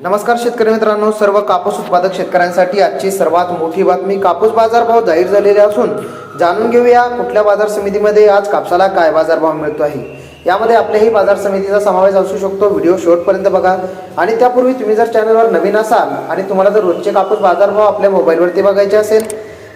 नमस्कार शेतकरी मित्रांनो सर्व कापूस उत्पादक शेतकऱ्यांसाठी आजची सर्वात मोठी बातमी कापूस बाजारभाव जाहीर झालेले असून जाणून घेऊया कुठल्या बाजार समितीमध्ये आज कापसाला काय बाजारभाव मिळतो आहे. यामध्ये आपल्याही बाजार समितीचा समावेश असू शकतो व्हिडिओ शेवटपर्यंत बघा. आणि त्यापूर्वी तुम्ही जर चॅनलवर नवीन असाल आणि तुम्हाला जर रोजचे कापूस बाजारभाव आपल्या मोबाईलवरती बघायचे असेल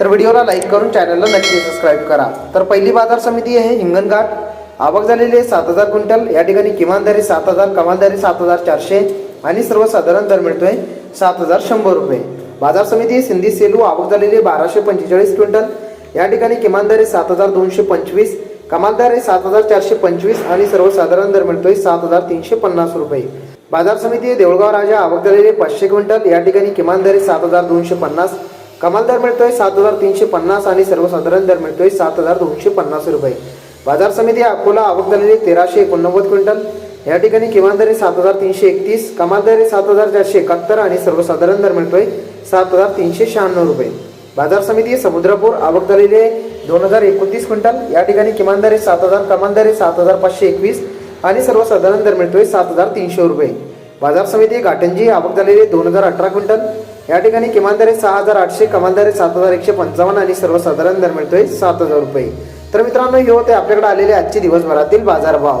तर व्हिडिओला लाईक करून चॅनलला नक्की सबस्क्राईब करा. तर पहिली बाजार समिती आहे हिंगणघाट आवक झालेली आहे सात हजार क्विंटल या ठिकाणी किमान दरी सात हजार कमाल दरी सात हजार चारशे. आणि सर्वसाधारण दर मिळतोय सात हजार शंभर रुपये. बाजार समिती सिंधी सेलू आवक झालेली बाराशे पंचेचाळीस क्विंटल. या ठिकाणी किमान दर आहे सात हजार दोनशे पंचवीस कमाल दर आहे सात हजार चारशे पंचवीस आणि सर्वसाधारण दर मिळतोय सात हजार तीनशे पन्नास रुपये. बाजार समिती देऊळगाव राजा आवक झालेले पाचशे क्विंटल. या ठिकाणी किमान दर आहे सात हजार दोनशे पन्नास कमाल दर मिळतोय सात हजार तीनशे पन्नास आणि सर्वसाधारण दर मिळतोय सात हजार दोनशे पन्नास रुपये. बाजार समिती अकोला आवक झालेली तेराशे एकोणनव्वद क्विंटल. या ठिकाणी किमान दर सात हजार तीनशे एकतीस कमाल दर सात हजार चारशे एकाहत्तर आणि सर्वसाधारण दर मिळतोय सात हजार तीनशे शहाण्णव रुपये. बाजार समिती समुद्रपूर आवक झालेली आहे. दोन हजार एकोणतीस क्विंटल. या ठिकाणी किमान दर सात हजार कमाल दर सात हजार पाचशे एकवीस आणि सर्वसाधारण दर मिळतोय सात हजार तीनशे रुपये. बाजार समिती घाटंजी आवक झालेली दोन हजार अठरा क्विंटल. या ठिकाणी किमान दर सहा हजार आठशे कमाल दर सात हजार एकशे पंचावन्न आणि सर्वसाधारण दर मिळतोय सात हजार रुपये. तर मित्रांनो हे होते आपल्याकडे आलेले आजचे दिवसभरातील बाजारभाव.